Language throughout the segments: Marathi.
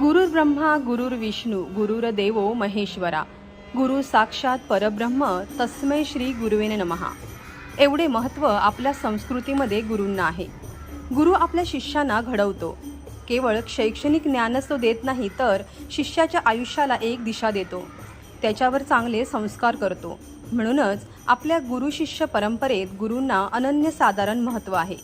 गुरुर् ब्रह्मा गुरुर विष्णू गुरुर देवो महेश्वरा. गुरु साक्षात परब्रह्म तस्मै श्री गुरुवेन नमहा एवढे महत्त्व आपल्या संस्कृतीमध्ये गुरूंना आहे. गुरु आपल्या शिष्यांना घडवतो. केवळ शैक्षणिक ज्ञानच तो देत नाही तर शिष्याच्या आयुष्याला एक दिशा देतो. त्याच्यावर चांगले संस्कार करतो. म्हणूनच आपल्या गुरु शिष्य परंपरेत गुरूंना अनन्यसाधारण महत्त्व आहे.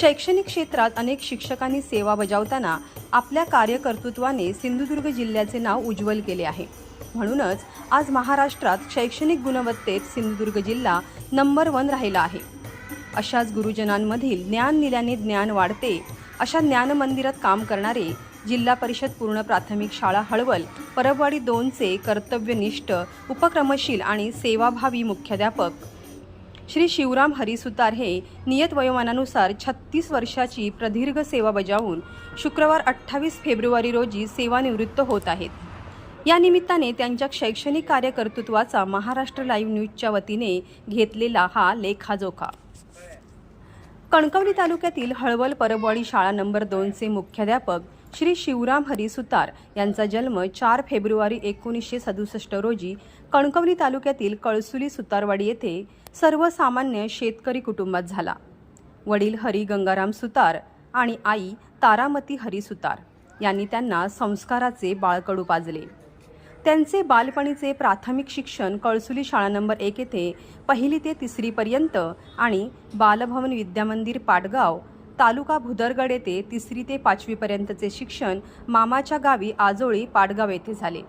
शैक्षणिक क्षेत्रात अनेक शिक्षकांनी सेवा बजावताना आपल्या कार्यकर्तृत्वाने सिंधुदुर्ग जिल्ह्याचे नाव उज्ज्वल केले आहे. म्हणूनच आज महाराष्ट्रात शैक्षणिक गुणवत्तेत सिंधुदुर्ग जिल्हा नंबर वन राहिला आहे. अशाच गुरुजनांमधील ज्ञान दिल्याने ज्ञान वाढते अशा ज्ञानमंदिरात काम करणारे जिल्हा परिषद पूर्ण प्राथमिक शाळा हळवल परबवाडी दोनचे कर्तव्यनिष्ठ उपक्रमशील आणि सेवाभावी मुख्याध्यापक श्री शिवराम हरिसुतार हे नियत वयोमानानुसार छत्तीस वर्षाची प्रदीर्घ सेवा बजावून शुक्रवार अठ्ठावीस फेब्रुवारी रोजी सेवानिवृत्त होत आहेत. या निमित्ताने त्यांच्या शैक्षणिक कार्यकर्तृत्वाचा महाराष्ट्र लाईव्ह न्यूजच्या वतीने घेतलेला हा लेखाजोखा. कणकवली तालुक्यातील हळवल परबवाडी शाळा नंबर दोनचे मुख्याध्यापक श्री शिवराम हरिसुतार यांचा जन्म चार फेब्रुवारी एकोणीसशे सदुसष्ट रोजी कणकवली तालुक्यातील कळसुली सुतारवाडी येथे सर्वसामान्य शेतकरी कुटुंबात झाला. वडील हरी गंगाराम सुतार आणि आई तारामती हरी सुतार यांनी त्यांना संस्काराचे बाळकडू पाजले. त्यांचे बालपणीचे प्राथमिक शिक्षण कळसुली शाळा नंबर एक येथे पहिली ते तिसरीपर्यंत आणि बालभवन विद्यामंदिर पाटगाव तालुका भुदरगड येथे तिसरी ते पाचवीपर्यंतचे शिक्षण मामाच्या गावी आजोळी पाटगाव येथे झाले.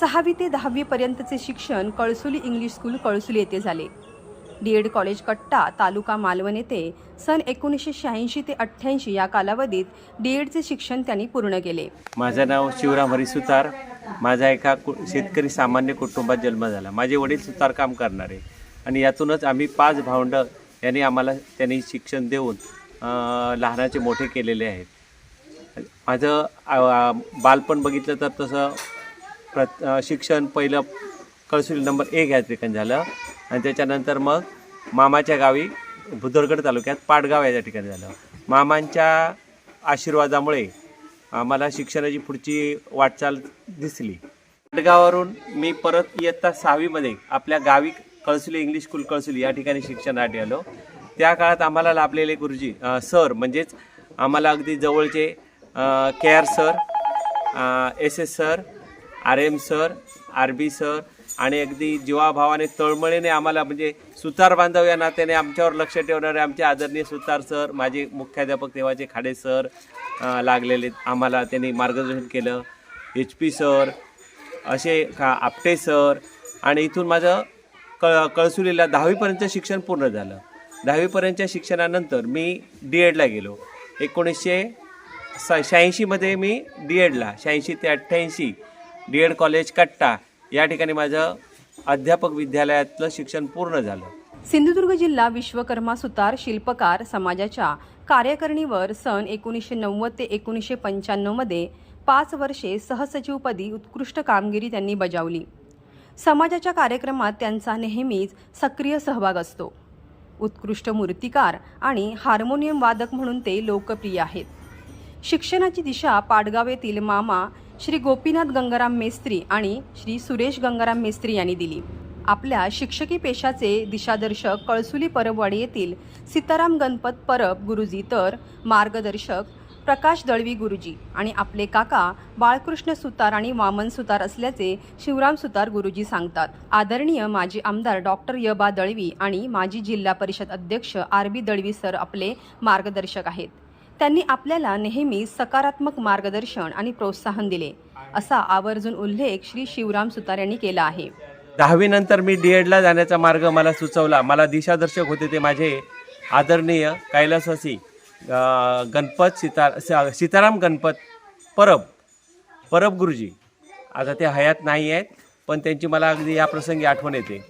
सहावी ते दहावीपर्यंतचे शिक्षण कळसुली इंग्लिश स्कूल कळसुली येथे झाले. डी एड कॉलेज कट्टा तालुका मालवण येथे सन एकोणीसशे शहाऐंशी ते अठ्ठ्याऐंशी या कालावधीत डी एडचे शिक्षण त्यांनी पूर्ण केले. माझं नाव शिवराम हरिसुतार माझा एका कु शेतकरी सामान्य कुटुंबात जन्म झाला. माझे वडील सुतार काम करणारे. आणि यातूनच आम्ही पाच भावंड यांनी आम्हाला त्यांनी शिक्षण देऊन लहानाचे मोठे केलेले आहेत. माझं बालपण बघितलं तर तसं प्र शिक्षण पहिलं कळसुली नंबर एक या ठिकाणी झालं. आणि त्याच्यानंतर मग मामाच्या गावी भुदरगड तालुक्यात पाटगाव या ठिकाणी झालं. मामांच्या आशीर्वादामुळे आम्हाला शिक्षणाची पुढची वाटचाल दिसली. पाटगावावरून मी परत इयत्ता सहावीमध्ये आपल्या गावी कळसुली इंग्लिश स्कूल कळसुली या ठिकाणी शिक्षणासाठी आलो. त्या काळात आम्हाला लाभलेले गुरुजी सर म्हणजेच आम्हाला अगदी जवळचे K R sir S S sir R M sir R B sir आणि अगदी जीवाभावाने तळमळीने आम्हाला म्हणजे सुतार बांधव या नात्याने आमच्यावर लक्ष ठेवणारे आमचे आदरणीय सुतार सर माझे मुख्याध्यापक तेव्हाचे खाडे सर लागलेले आम्हाला त्यांनी मार्गदर्शन केलं. एच पी सर असे का आपटे सर आणि इथून माझं क कळसुलीला दहावीपर्यंतचं शिक्षण पूर्ण झालं. दहावीपर्यंतच्या शिक्षणानंतर मी डी एडला गेलो. एकोणीसशे स शहाऐंशीमध्ये मी डी एडला शहाऐंशी ते अठ्ठ्याऐंशी. डी एड कॉलेज कट्टा. या ठिकाणी माझं अध्यापक विद्यालयातलं शिक्षण पूर्ण झालं. सिंधुदुर्ग जिल्हा विश्वकर्मा सुतार शिल्पकार समाजाच्या कार्यकारिणीवर सन एकोणीसशे नव्वद ते एकोणीसशे पंच्याण्णवमध्ये पाच वर्षे सहसचिवपदी उत्कृष्ट कामगिरी त्यांनी बजावली. समाजाच्या कार्यक्रमात त्यांचा नेहमीच सक्रिय सहभाग असतो. उत्कृष्ट मूर्तिकार आणि हार्मोनियम वादक म्हणून ते लोकप्रिय आहेत. शिक्षणाची दिशा पाडगाव येथील मामा श्री गोपीनाथ गंगाराम मेस्त्री आणि श्री सुरेश गंगाराम मेस्त्री यांनी दिली. आपल्या शिक्षकी पेशाचे दिशादर्शक कळसुली परबवाडी येथील सीताराम गणपत परब गुरुजी तर मार्गदर्शक प्रकाश दळवी गुरुजी आणि आपले काका बाळकृष्ण सुतार आणि वामन सुतार असल्याचे शिवराम सुतार गुरुजी सांगतात. आदरणीय माजी आमदार डॉक्टर य बा दळवी आणि माजी जिल्हा परिषद अध्यक्ष आर बी दळवी सर आपले मार्गदर्शक आहेत. त्यांनी आपल्याला नेहमी सकारात्मक मार्गदर्शन आणि प्रोत्साहन दिले असा आवर्जून उल्लेख श्री शिवराम सुतार यांनी केला आहे. दहावीनंतर मी डी एडला जाण्याचा मार्ग मला सुचवला. मला दिशादर्शक होते ते माझे आदरणीय कैलासवासी गणपत सीतार स- सीताराम गणपत परब परब गुरुजी. आता ते हयात नाही आहेत पण त्यांची मला अगदी या प्रसंगी आठवण येते.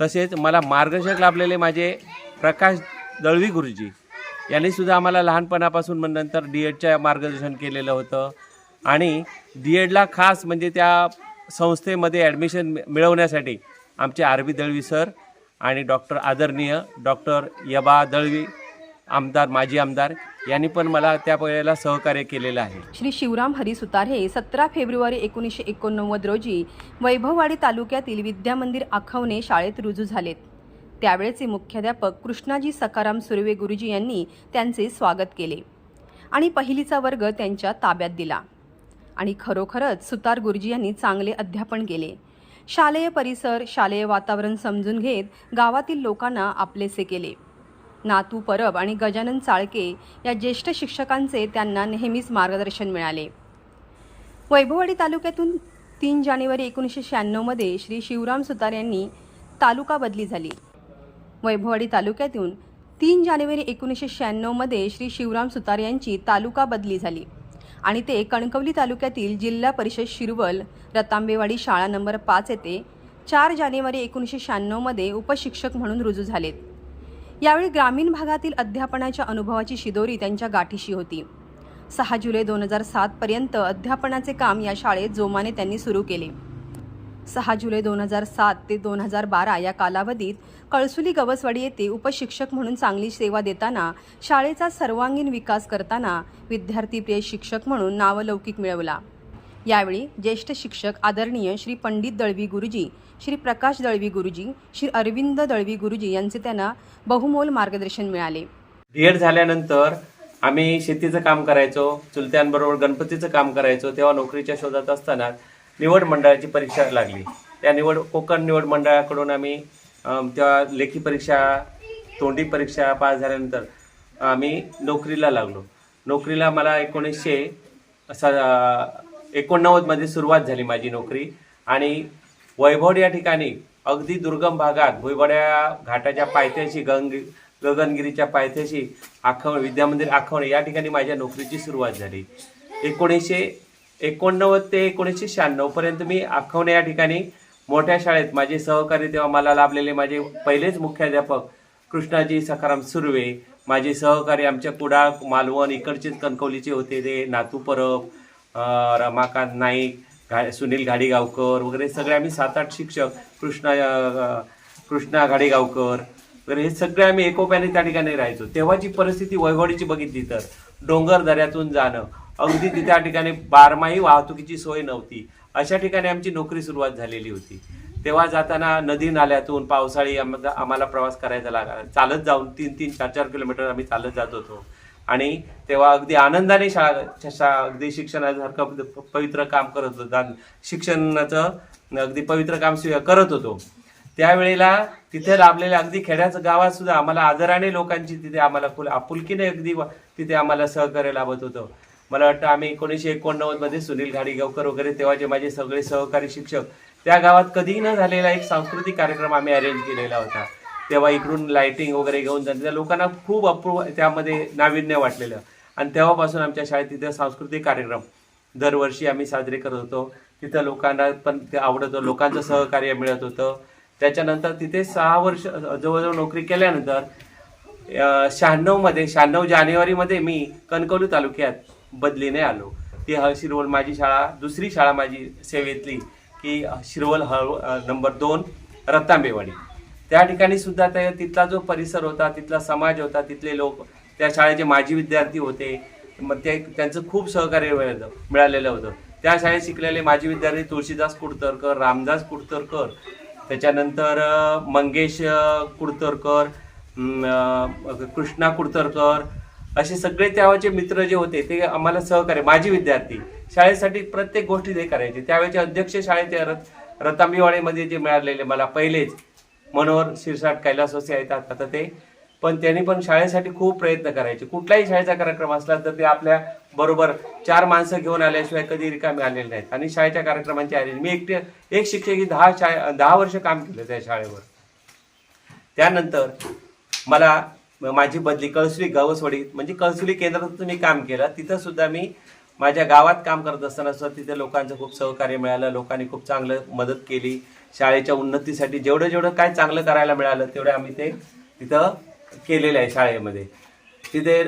तसेच मला मार्गदर्शक लाभलेले माझे प्रकाश दळवी गुरुजी. यांनी सुद्धा आम्हाला लहानपणापासून मग नंतर डी एडच्या मार्गदर्शन केलेलं होतं. आणि डी एडला खास म्हणजे त्या संस्थेमध्ये ॲडमिशन मिळवण्यासाठी आमचे आरबी दळवी सर आणि डॉक्टर आदरणीय डॉक्टर यबा दळवी आमदार माजी आमदार यांनी पण मला त्या वेळेला सहकार्य केलेलं आहे. श्री शिवराम हरी सुतार हे सतरा फेब्रुवारी एकोणीसशे एकोणनव्वद रोजी वैभववाडी तालुक्यातील विद्यामंदिर आखवणे शाळेत रुजू झालेत. त्यावेळेचे मुख्याध्यापक कृष्णाजी सकाराम सुर्वे गुरुजी यांनी त्यांचे स्वागत केले आणि पहिलीचा वर्ग त्यांच्या ताब्यात दिला. आणि खरोखरच सुतार गुरुजी यांनी चांगले अध्यापन केले. शालेय परिसर शालेय वातावरण समजून घेत गावातील लोकांना आपलेसे केले. नातू परब आणि गजानन चाळके या ज्येष्ठ शिक्षकांचे त्यांना नेहमीच मार्गदर्शन मिळाले. वैभववाडी तालुक्यातून तीन जानेवारी एकोणीसशे शहाण्णवमध्ये श्री शिवराम सुतार यांनी तालुका बदली झाली. वैभववाडी तालुक्यातून तीन जानेवारी एकोणीसशे शहाण्णवमध्ये श्री शिवराम सुतार यांची तालुका बदली झाली. आणि ते कणकवली तालुक्यातील जिल्हा परिषद शिरवल रतांबेवाडी शाळा नंबर पाच येथे चार जानेवारी एकोणीसशे शहाण्णवमध्ये उपशिक्षक म्हणून रुजू झालेत. यावेळी ग्रामीण भागातील अध्यापनाच्या अनुभवाची शिदोरी त्यांच्या गाठीशी होती. सहा जुलै दोन हजार सातपर्यंत अध्यापनाचे काम या शाळेत जोमाने त्यांनी सुरू केले. सहा जुलै दोन हजार सात ते दोन हजार बारा या कालावधीत कळसुली गवसवाडी येथे उपशिक्षक म्हणून चांगली सेवा देताना शाळेचा सर्वांगीण विकास करताना विद्यार्थीप्रिय शिक्षक म्हणून नावलौकिक मिळवला. यावेळी ज्येष्ठ शिक्षक आदरणीय श्री पंडित दळवी गुरुजी श्री प्रकाश दळवी गुरुजी श्री अरविंद दळवी गुरुजी यांचे त्यांना बहुमोल मार्गदर्शन मिळाले. डी एड झाल्यानंतर आम्ही शेतीचं काम करायचो चुलत्यांबरोबर गणपतीचं काम करायचो तेव्हा नोकरीच्या शोधात असताना निवड मंडळाची परीक्षा लागली. त्या निवड कोकण निवड मंडळाकडून आम्ही त्या लेखी परीक्षा तोंडी परीक्षा पास झाल्यानंतर आम्ही नोकरीला लागलो. नोकरीला मला एकोणीसशे एकोणनव्वदमध्ये सुरुवात झाली माझी नोकरी. आणि वैभवड या ठिकाणी अगदी दुर्गम भागात भुईबड्या घाटाच्या पायथ्याशी गंग गगनगिरीच्या पायथ्याशी आखव विद्यामंदिर आखवणे या ठिकाणी माझ्या नोकरीची सुरुवात झाली. एकोणीसशे एकोणनव्वद ते एकोणीसशे शहाण्णव पर्यंत मी आखवणे या ठिकाणी मोठ्या शाळेत माझे सहकारी तेव्हा मला लाभलेले माझे पहिलेच मुख्याध्यापक कृष्णाजी सखाराम सुर्वे माझे सहकारी आमच्या कुडाळ मालवण इकडचेच कणकवलीचे होते ते नातू परब रमाकांत नाईक घा सुनील घाडीगावकर वगैरे सगळे आम्ही सात आठ शिक्षक कृष्णा कृष्णा घाडीगावकर वगैरे हे सगळे आम्ही एकोप्याने त्या ठिकाणी राहायचो. तेव्हाची परिस्थिती वैभवडीची बघितली तर डोंगर दऱ्यातून जाणं अगदी तिथे त्या ठिकाणी बारमाही वाहतुकीची सोय नव्हती. अशा ठिकाणी आमची नोकरी सुरुवात झालेली होती. तेव्हा जाताना नदी नाल्यातून पावसाळी आम्हाला प्रवास करायचा लागला चालत जाऊन तीन तीन चार चार किलोमीटर आम्ही चालत जात होतो. आणि तेव्हा अगदी आनंदाने शाळा अगदी शिक्षणासारखं पवित्र काम करत होतो. शिक्षणाचं अगदी पवित्र काम करत होतो. त्यावेळेला तिथे लाभलेल्या अगदी खेड्याचं गावात सुद्धा आम्हाला आदराने लोकांची तिथे आम्हाला फुल आपुलकीने अगदी तिथे आम्हाला सहकार्य लाभत होतं. मला वाटतं आम्ही एकोणीसशे एकोणनव्वदमध्ये सुनील घाडीगावकर वगैरे तेव्हा जे माझे सगळे सहकारी शिक्षक त्या गावात कधीही न झालेला एक सांस्कृतिक कार्यक्रम आम्ही अरेंज केलेला होता. तेव्हा इकडून लाइटिंग वगैरे घेऊन जाते. त्या लोकांना खूप अप्रूव त्यामध्ये नाविन्य वाटलेलं. आणि तेव्हापासून आमच्या शाळेत तिथे सांस्कृतिक कार्यक्रम दरवर्षी आम्ही साजरे करत होतो. तिथं लोकांना पण ते आवडत होतं. लोकांचं सहकार्य मिळत होतं. त्याच्यानंतर तिथे सहा वर्ष जवळजवळ नोकरी केल्यानंतर शहाण्णवमध्ये शहाण्णव जानेवारीमध्ये मी कणकवली तालुक्यात बदलीने आलो. ती ह शिरवल माझी शाळा दुसरी शाळा माझी सेवेतली की शिरवल हळ नंबर दोन रत्तांबेवाडी त्या ठिकाणी सुद्धा त्या तिथला जो परिसर होता तिथला समाज होता तिथले लोक त्या शाळेचे माजी विद्यार्थी होते. मग ते त्यांचं खूप सहकार्य मिळालेलं होतं. त्या शाळेत शिकलेले माजी विद्यार्थी तुळशीदास कुडतरकर रामदास कुडतरकर. त्याच्यानंतर मंगेश कुडतरकर कृष्णा कुडतरकर असे सगळे त्यावेळेचे मित्र जे होते ते आम्हाला सहकार्य माजी विद्यार्थी शाळेसाठी प्रत्येक गोष्टी ते करायचे. त्यावेळेचे अध्यक्ष शाळेच्या रत रतांबीवाडीमध्ये जे मिळालेले मला पहिलेच मनोहर शिरसाट कैलास असे आहेत आता ते. पण त्यांनी पण शाळेसाठी खूप प्रयत्न करायचे. कुठलाही शाळेचा कार्यक्रम असला तर ते आपल्या बरोबर चार माणसं घेऊन आल्याशिवाय कधी रिकामी आलेले नाहीत. आणि शाळेच्या कार्यक्रमांची आले मी एकटे एक शिक्षकी दहा शाळे दहा वर्ष काम केलं त्या शाळेवर. त्यानंतर मला माझी बदली कळसुली गावसवाडी म्हणजे कळसुली केंद्रात मी काम केलं. तिथं सुद्धा मी माझ्या गावात काम करत असताना सुद्धा तिथे लोकांचं खूप सहकार्य मिळालं लोकांनी खूप चांगलं मदत केली. शाळेच्या उन्नतीसाठी जेवढं जेवढं काय चांगलं करायला मिळालं तेवढं आम्ही ते तिथं केलेलं आहे शाळेमध्ये. तिथे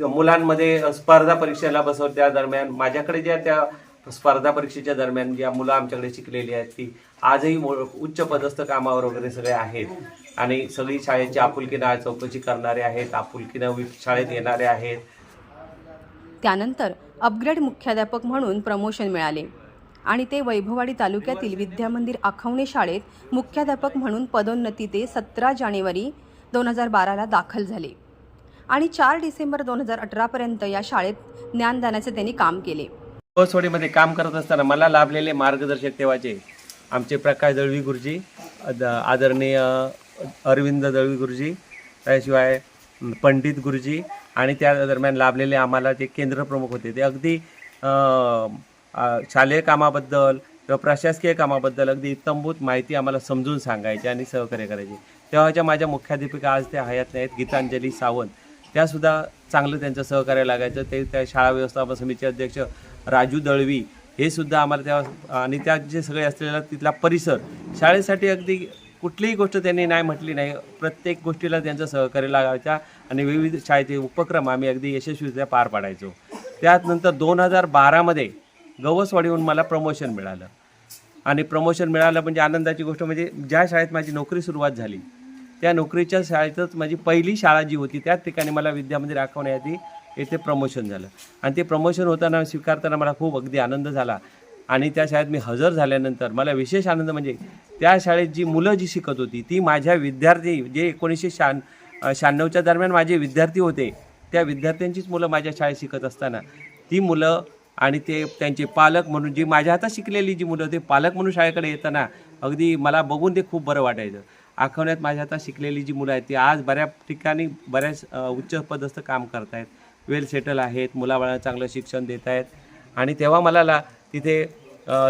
मुलांमध्ये स्पर्धा परीक्षेला बसव त्या दरम्यान माझ्याकडे ज्या त्या स्पर्धा परीक्षेच्या दरम्यान ज्या मुलं आमच्याकडे शिकलेली आहेत ती आजही उच्च पदस्थ कामावर वगैरे सगळे आहेत. आणि सगळी शाळेची आपुलकीनं चौकशी करणारे आहेत आपुलकीनं शाळेत येणारे आहेत. त्यानंतर अपग्रेड मुख्याध्यापक म्हणून प्रमोशन मिळाले. आणि ते वैभववाडी तालुक्यातील विद्यामंदिर आखवणे शाळेत मुख्याध्यापक म्हणून पदोन्नती ते सतरा जानेवारी दोन हजार बाराला दाखल झाले. आणि चार डिसेंबर दोन हजार अठरापर्यंत या शाळेत ज्ञानदानाचे त्यांनी काम केले. बसवाडीमध्ये काम करत असताना मला लाभलेले मार्गदर्शक तेव्हाचे आमचे प्रकाश दळवी गुरुजी आदरणीय अरविंद दळवी गुरुजी त्याशिवाय पंडित गुरुजी आणि त्या दरम्यान लाभलेले आम्हाला जे केंद्र प्रमुख होते ते अगदी शालेय कामाबद्दल किंवा प्रशासकीय कामाबद्दल अगदी इत्तंभूत माहिती आम्हाला समजून सांगायची आणि सहकार्य करायची. तेव्हाच्या माझ्या मुख्याध्यापिका आज त्या हयात नाहीत गीतांजली सावंत. त्यासुद्धा चांगलं त्यांचं सहकार्य लागायचं. ते त्या शाळा व्यवस्थापन समितीचे अध्यक्ष राजू दळवी हे सुद्धा आम्हाला त्या आणि त्या जे सगळे असलेला तिथला परिसर शाळेसाठी अगदी कुठलीही गोष्ट त्यांनी नाही म्हटली नाही. प्रत्येक गोष्टीला त्यांचं सहकार्य लागायचा आणि विविध शाळेचे उपक्रम आम्ही अगदी यशस्वीरित्या पार पाडायचो. त्यानंतर दोन हजार बारामध्ये गवसवाडीहून मला प्रमोशन मिळालं. आणि प्रमोशन मिळालं म्हणजे आनंदाची गोष्ट म्हणजे ज्या शाळेत माझी नोकरी सुरुवात झाली त्या नोकरीच्या शाळेतच माझी पहिली शाळा जी होती त्याच ठिकाणी मला विद्यामंदिर राखवण्याआधी येथे प्रमोशन झालं. आणि ते प्रमोशन होताना स्वीकारताना मला खूप अगदी आनंद झाला. आणि त्या शाळेत मी हजर झाल्यानंतर मला विशेष आनंद म्हणजे त्या शाळेत जी मुलं जी शिकत होती ती माझ्या विद्यार्थी जे एकोणीसशे शहाण शहाण्णवच्या दरम्यान माझे विद्यार्थी होते त्या विद्यार्थ्यांचीच मुलं माझ्या शाळेत शिकत असताना ती मुलं आणि ते त्यांचे पालक म्हणून जी माझ्या हातात शिकलेली जी मुलं ते पालक म्हणून शाळेकडे येताना अगदी मला बघून ते खूप बरं वाटायचं. आखवण्यात माझ्या हातात शिकलेली जी मुलं आहेत ती आज बऱ्याच ठिकाणी बऱ्याच उच्चपदस्थ उच्च पदस्थ काम करत आहेत वेल सेटल आहेत मुलाबाळांना चांगलं शिक्षण देत आहेत आणि तेव्हा मला ला तिथे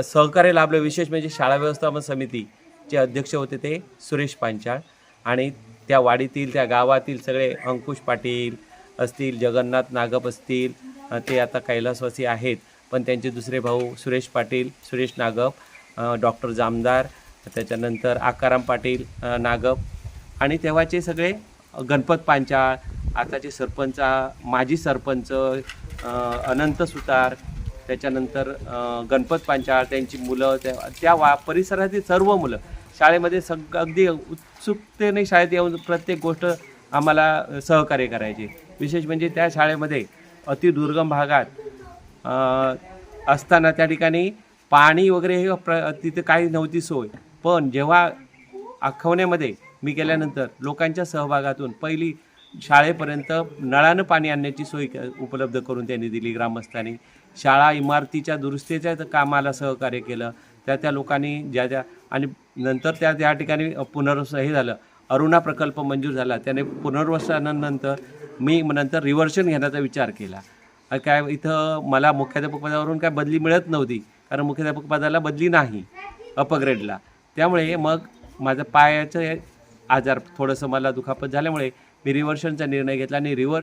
सहकार्य लाभलं विशेष म्हणजे शाळा व्यवस्थापन समिती. चे अध्यक्ष होते ते सुरेश पांचाळ. आणि त्या वाडीतील त्या गावातील सगळे अंकुश पाटील असतील जगन्नाथ नागप असतील ते आता कैलासवासी आहेत. पण त्यांचे दुसरे भाऊ सुरेश पाटील सुरेश नागप डॉक्टर जामदार त्याच्यानंतर आकाराम पाटील नागप. आणि तेव्हाचे सगळे गणपत पांचाळ आताचे सरपंच माजी सरपंच अनंत सुतार त्याच्यानंतर गणपत पांचाळ त्यांची मुलं त्या त्या वा परिसरातील सर्व मुलं शाळेमध्ये सग अगदी उत्सुकतेने शाळेत येऊन प्रत्येक गोष्ट आम्हाला सहकार्य करायचे. विशेष म्हणजे त्या शाळेमध्ये अतिदुर्गम भागात असताना त्या ठिकाणी पाणी वगैरे हे प्र तिथे काही नव्हती सोय. पण जेव्हा आखवण्यामध्ये मी गेल्यानंतर लोकांच्या सहभागातून पहिली शाळेपर्यंत नळानं पाणी आणण्याची सोय क- उपलब्ध करून त्यांनी दिली ग्रामस्थांनी. शाळा इमारतीच्या दुरुस्तीच्या कामाला सहकार्य केलं. त्या त्या लोकांनी ज्या ज्या आणि नंतर त्या त्या ठिकाणी पुनर्वस हे झालं. अरुणा प्रकल्प मंजूर झाला. त्याने पुनर्वसनानंतर मी नंतर रिव्हर्शन घेण्याचा विचार केला. काय इथं मला मुख्याध्यापक पदावरून काय बदली मिळत नव्हती. कारण मुख्याध्यापक पदाला बदली नाही अपग्रेडला त्यामुळे मग माझं पायाचं आजार थोडंसं मला दुखापत झाल्यामुळे मी रिव्हर्शनचा निर्णय घेतला आणि रिव्हर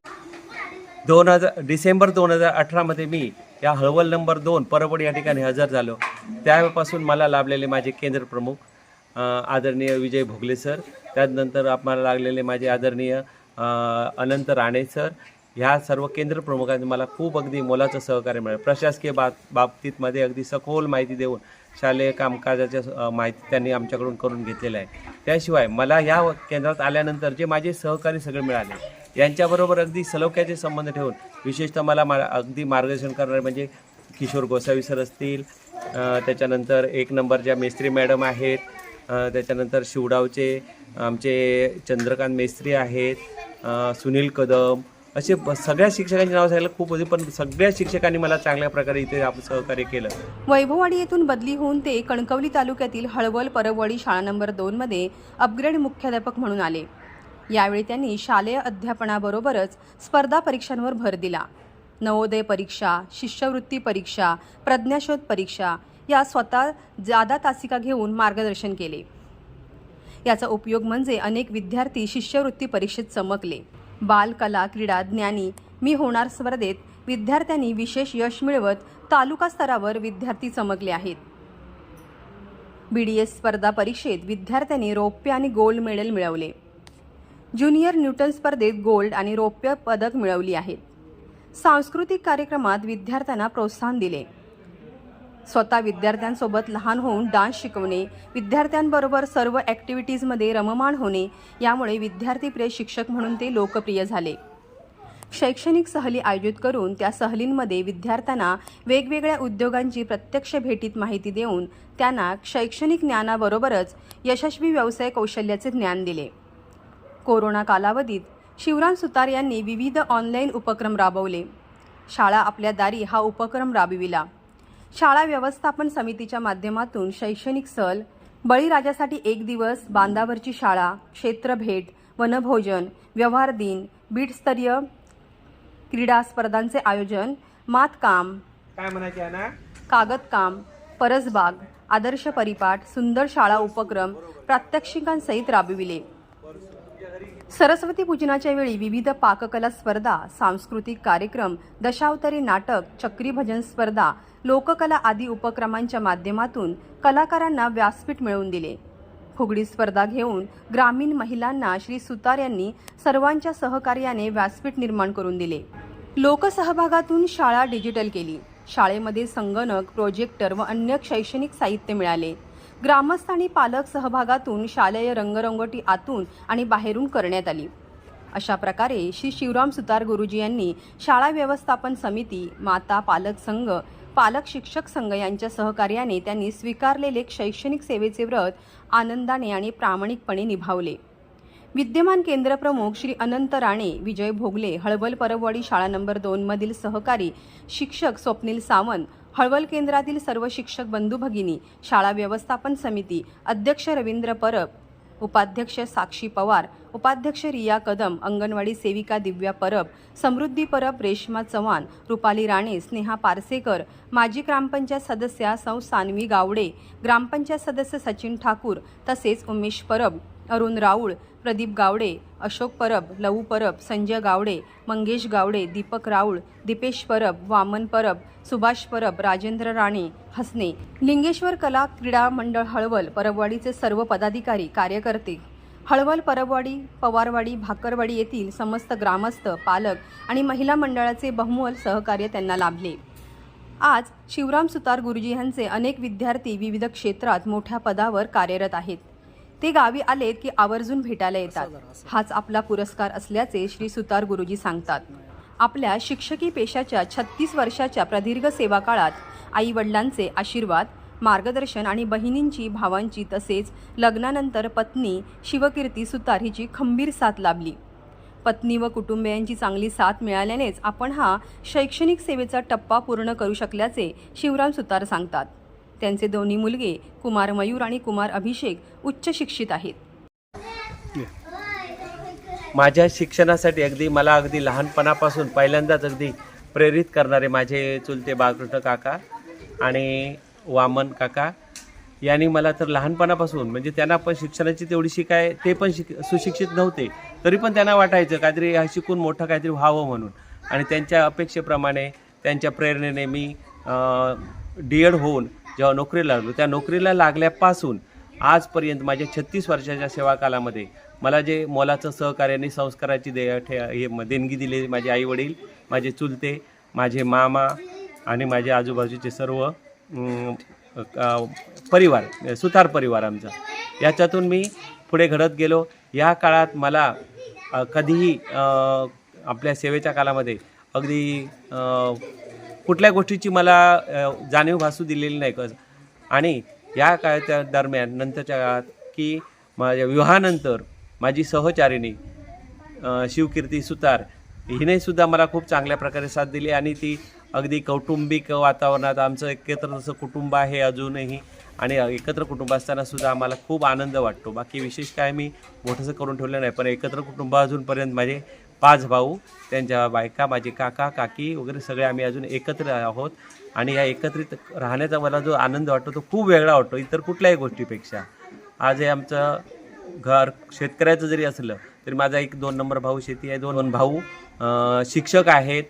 दोन हजार डिसेंबर दोन हजार अठरामध्ये मी या हळवल नंबर दोन परवड या ठिकाणी हजर झालो. त्यापासून मला लाभलेले माझे केंद्र प्रमुख आदरणीय विजय भोगले सर त्यानंतर आम्हाला लागलेले माझे आदरणीय अनंत राणे सर ह्या सर्व केंद्र प्रमुखांनी मला खूप अगदी मोलाचं सहकार्य मिळालं. प्रशासकीय बा बाबतीतमध्ये अगदी सखोल माहिती देऊन शालेय कामकाजाच्या माहिती त्यांनी आमच्याकडून करून घेतलेलं आहे त्याशिवाय मला या केंद्रात आल्यानंतर जे माझे सहकारी सगळे मिळाले यांच्याबरोबर अगदी सलोख्याचे संबंध ठेवून विशेषतः मला मा अगदी मार्गदर्शन करणारे म्हणजे किशोर गोसावी सर असतील त्याच्यानंतर एक नंबर ज्या मेस्त्री मॅडम आहेत त्याच्यानंतर शिवडावचे आमचे चंद्रकांत मेस्त्री आहेत सुनील कदम असे सगळ्या शिक्षकांची नावं सांगायला खूप होती पण सगळ्या शिक्षकांनी मला चांगल्या प्रकारे इथे आपण सहकार्य केलं. वैभववाडी येथून बदली होऊन ते कणकवली तालुक्यातील हळवल परबवाडी शाळा नंबर दोनमध्ये अपग्रेड मुख्याध्यापक म्हणून आले. यावेळी त्यांनी शालेय अध्यापनाबरोबरच स्पर्धा परीक्षांवर भर दिला. नवोदय परीक्षा शिष्यवृत्ती परीक्षा प्रज्ञाशोध परीक्षा या स्वतः जादा तासिका घेऊन मार्गदर्शन केले. याचा उपयोग म्हणजे अनेक विद्यार्थी शिष्यवृत्ती परीक्षेत चमकले. बालकला क्रीडा ज्ञानी मी होणार स्पर्धेत विद्यार्थ्यांनी विशेष यश मिळवत तालुका स्तरावर विद्यार्थी चमकले आहेत. बी डी एस स्पर्धा परीक्षेत विद्यार्थ्यांनी रौप्य आणि गोल्ड मेडल मिळवले. ज्युनियर न्यूटन स्पर्धेत गोल्ड आणि रौप्य पदक मिळवली आहेत. सांस्कृतिक कार्यक्रमात विद्यार्थ्यांना प्रोत्साहन दिले. स्वतः विद्यार्थ्यांसोबत लहान होऊन डान्स शिकवणे विद्यार्थ्यांबरोबर सर्व ॲक्टिव्हिटीजमध्ये रममाण होणे यामुळे विद्यार्थीप्रिय शिक्षक म्हणून ते लोकप्रिय झाले. शैक्षणिक सहली आयोजित करून त्या सहलींमध्ये विद्यार्थ्यांना वेगवेगळ्या उद्योगांची प्रत्यक्ष भेटीत माहिती देऊन त्यांना शैक्षणिक ज्ञानाबरोबरच यशस्वी व्यवसाय कौशल्याचे ज्ञान दिले. कोरोना कालावधीत शिवराम सुतार यांनी विविध ऑनलाईन उपक्रम राबवले. शाळा आपल्या दारी हा उपक्रम राबविला. शाळा व्यवस्थापन समितीच्या माध्यमातून शैक्षणिक सल बळीराजासाठी एक दिवस बांधावरची शाळा क्षेत्रभेट वनभोजन व्यवहार दिन बीटस्तरीय क्रीडा स्पर्धांचे आयोजन मातकाम काय म्हणायचे ना कागदकाम परसबाग आदर्श परिपाठ सुंदर शाळा उपक्रम प्रात्यक्षिकांसहित राबविले. सरस्वती पूजनाच्या वेळी विविध पाककला स्पर्धा सांस्कृतिक कार्यक्रम दशावतारी नाटक चक्री भजन स्पर्धा लोककला आदी उपक्रमांच्या माध्यमातून कलाकारांना व्यासपीठ मिळवून दिले. फुगडी स्पर्धा घेऊन ग्रामीण महिलांना श्री सुतार यांनी सर्वांच्या सहकार्याने व्यासपीठ निर्माण करून दिले. लोकसहभागातून शाळा डिजिटल केली. शाळेमध्ये संगणक प्रोजेक्टर व अन्य शैक्षणिक साहित्य मिळाले. ग्रामस्थ आणि पालक सहभागातून शालेय रंगरंगोटी आतून आणि बाहेरून करण्यात आली. अशा प्रकारे श्री शिवराम सुतार गुरुजी यांनी शाळा व्यवस्थापन समिती माता पालक संघ पालक शिक्षक संघ यांच्या सहकार्याने त्यांनी स्वीकारलेले शैक्षणिक सेवेचे व्रत आनंदाने आणि प्रामाणिकपणे निभावले. विद्यमान केंद्रप्रमुख श्री अनंत राणे विजय भोगले हळवल परबवाडी शाळा नंबर दोनमधील सहकारी शिक्षक स्वप्नील सावंत हळवल केंद्रातील सर्व शिक्षक बंधू भगिनी शाळा व्यवस्थापन समिती अध्यक्ष रवींद्र परब उपाध्यक्ष साक्षी पवार उपाध्यक्ष रिया कदम अंगणवाडी सेविका दिव्या परब समृद्धी परब रेश्मा चव्हाण रुपाली राणे स्नेहा पारसेकर माजी ग्रामपंचायत सदस्या सौ सानवी गावडे ग्रामपंचायत सदस्य सचिन ठाकूर तसेच उमेश परब. अरुण राऊळ प्रदीप गावडे अशोक परब लवू परब संजय गावडे मंगेश गावडे दीपक राऊळ दीपेश परब वामन परब सुभाष परब राजेंद्र राणे हसने लिंगेश्वर कला क्रीडा मंडळ हळवल परबवाडीचे सर्व पदाधिकारी कार्यकर्ते. हळवल परबवाडी पवारवाडी भाकरवाडी येथील समस्त ग्रामस्थ पालक आणि महिला मंडळाचे बहुमोल सहकार्य त्यांना लाभले. आज शिवराम सुतार गुरुजी यांचे अनेक विद्यार्थी विविध क्षेत्रात मोठ्या पदावर कार्यरत आहेत. ते गावी आलेत की आवर्जून भेटायला येतात. हाच आपला पुरस्कार असल्याचे श्री सुतार गुरुजी सांगतात. आपल्या शिक्षकी पेशाच्या छत्तीस वर्षाच्या प्रदीर्घ सेवा काळात आई वडिलांचे आशीर्वाद मार्गदर्शन आणि बहिणींची भावांची तसेच लग्नानंतर पत्नी शिवकीर्ती सुतार हिची खंबीर साथ लाभली. पत्नी व कुटुंबियांची चांगली साथ मिळाल्यानेच आपण हा शैक्षणिक सेवेचा टप्पा पूर्ण करू शकल्याचे शिवराम सुतार सांगतात. त्यांचे दोन्ही मुलगे कुमार मयूर आणि कुमार अभिषेक उच्च शिक्षित आहेत. माझ्या शिक्षणासाठी अगदी मला अगदी लहानपणापासून पहिल्यांदाच अगदी प्रेरित करणारे माझे चुलते बाळकृष्ण काका आणि वामन काका यांनी मला तर लहानपणापासून म्हणजे त्यांना पण शिक्षणाची तेवढीशी काय ते पण शिक सुशिक्षित नव्हते तरी पण त्यांना वाटायचं काहीतरी हा शिकून मोठं काहीतरी व्हावं म्हणून. आणि त्यांच्या अपेक्षेप्रमाणे त्यांच्या प्रेरणेने मी डी एड होऊन जेव्हा नोकरीला लागलो त्या नोकरीला लागल्यापासून आजपर्यंत माझ्या छत्तीस वर्षाच्या सेवाकालामध्ये मला जे मोलाचं सहकार्य आणि संस्काराची दे ठे हे देणगी दिली माझे आईवडील माझे चुलते माझे मामा आणि माझे आजूबाजूचे सर्व परिवार सुतार परिवार आमचा. याच्यातून मी पुढे घडत गेलो. या काळात मला कधीही आपल्या सेवेच्या कालामध्ये अगदी कुठल्या गोष्टीची मला जाणीव भासू दिलेली नाही. कस आणि या काळाच्या दरम्यान नंतरच्या काळात की माझ्या विवाहानंतर माझी सहचारिणी शिवकीर्ती सुतार हिने सुद्धा मला खूप चांगल्या प्रकारे साथ दिली आणि ती अगदी कौटुंबिक वातावरणात आमचं एकत्र जसं कुटुंब आहे अजूनही आणि एकत्र कुटुंब असताना सुद्धा आम्हाला खूप आनंद वाटतो. बाकी विशेष काय मी मोठंसं करून ठेवलं नाही पण एकत्र कुटुंब अजूनपर्यंत माझे पाच भाऊ त्यांच्या बायका माझे काका काकी वगैरे सगळे आम्ही अजून एकत्र आहोत. आणि या एकत्रित राहण्याचा मला जो आनंद वाटतो तो खूप वेगळा वाटतो इतर कुठल्याही गोष्टीपेक्षा. आज हे आमचं घर शेतकऱ्याचं जरी असलं तरी माझा एक दोन नंबर भाऊ शेती आहे. दोन भाऊ शिक्षक आहेत.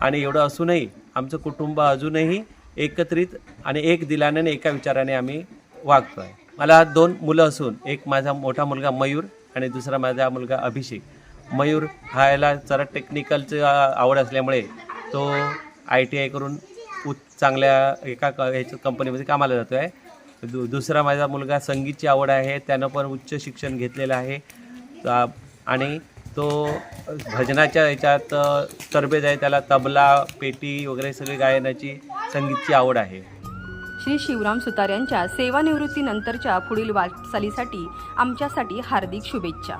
आणि एवढं असूनही आमचं कुटुंब अजूनही एकत्रित आणि एक दिलाने एका विचाराने आम्ही वागतो आहे मला दोन मुलं असून एक माझा मोठा मुलगा मयूर आणि दुसरा माझा मुलगा अभिषेक. मयूर हा याला जरा टेक्निकलचं आवड असल्यामुळे तो आय टी आय करून उच्च चांगल्या एका क ह्याच्या कंपनीमध्ये कामाला जातो आहे दु दुसरा माझा मुलगा संगीतची आवड आहे त्यानं पण उच्च शिक्षण घेतलेलं आहे. आणि तो भजनाच्या ह्याच्यात तरबेज आहे त्याला तबला पेटी वगैरे सगळी गायनाची संगीतची आवड आहे. श्री शिवराम सुतार यांच्या सेवानिवृत्तीनंतरच्या पुढील वाटचालीसाठी आमच्यासाठी हार्दिक शुभेच्छा.